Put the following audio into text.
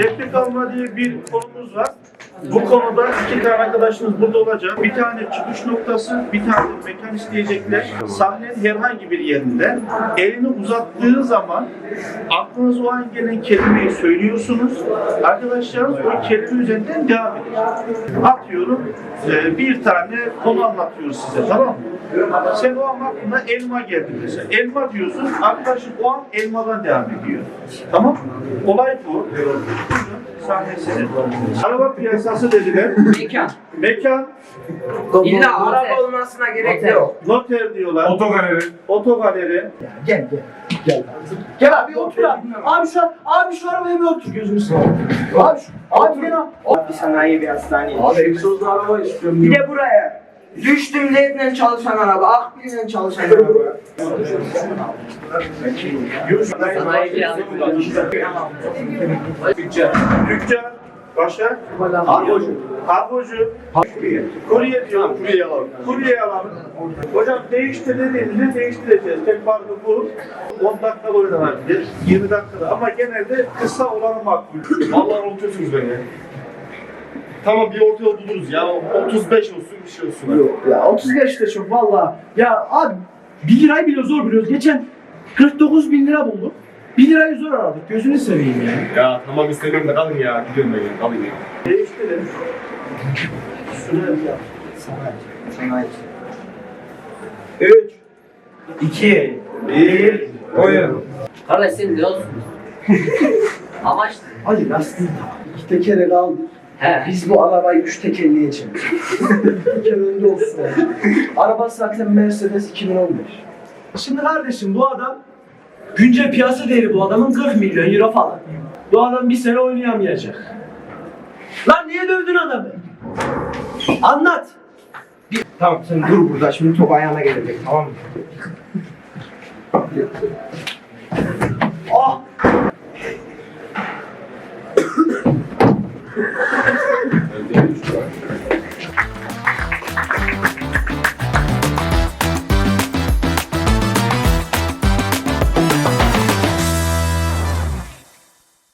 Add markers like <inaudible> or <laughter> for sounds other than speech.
Replik alma diye bir konumuz var. Bu konuda iki tane arkadaşımız burada olacak. Bir tane çıkış noktası, bir tane mekan isteyecekler. Sahnenin herhangi bir yerinde elini uzattığı zaman aklınıza o an gelen kelimeyi söylüyorsunuz. Arkadaşlarınız o kelime üzerinden devam edecek. Atıyorum e, bir tane konu anlatıyoruz size tamam mı? Sen o an aklına elma geldi mesela. Elma diyorsun, arkadaşın o an elmadan devam ediyor. Tamam mı? Olay bu. Sahne. Araba piyasası dediler. Mekan. Mekan, İlla araba olmasına gerek yok. noter diyorlar. Otogaleri. Otogaleri. Gel gel. Gel. Gel abi otur abi. Abi şu abi şu arabaya bir otur gözünü seveyim. Abi şu abi gel abi. Bir sanayi bir hastane. Abi egzozlu araba istiyorum. Bir de buraya. Düştüm ledle çalışan araba, akbille çalışan araba. Sanayi bir Dükkan. Başka? Kargocu. Kargocu. Kurye diyor. Kurye alalım. Kurye alalım. Hocam değiştir dediğimizde değiştireceğiz. Tek farkı bu. 10 dakikada oynanabilir. 20 dakikada ama genelde kısa olanı makbul. Vallahi unutuyorsunuz beni. Tamam bir orta yol buluruz ya. 35 olsun bir şey olsun. Yok ya 35 de çok valla. Ya abi 1 lirayı bile zor biliyoruz. Geçen 49 bin lira bulduk. 1 lirayı zor aradık. Gözünü seveyim ya. Ya tamam istemiyorum da kalın ya. Gidiyorum ben ya. Kalın ya. Değiştirin. Şuraya 3 2 1 Oyun. Kardeş sen ne olsun? <laughs> Amaç Hadi lastiği tak. İki teker ele aldık. he. Biz bu arabayı üç tekerleyeceğiz. teker <laughs> önde olsun. Araba zaten Mercedes 2015. Şimdi kardeşim bu adam güncel piyasa değeri bu adamın 40 milyon euro falan. Bu adam bir sene oynayamayacak. Lan niye dövdün adamı? Anlat. Tamam sen dur burada şimdi top ayağına gelecek tamam mı? Ah!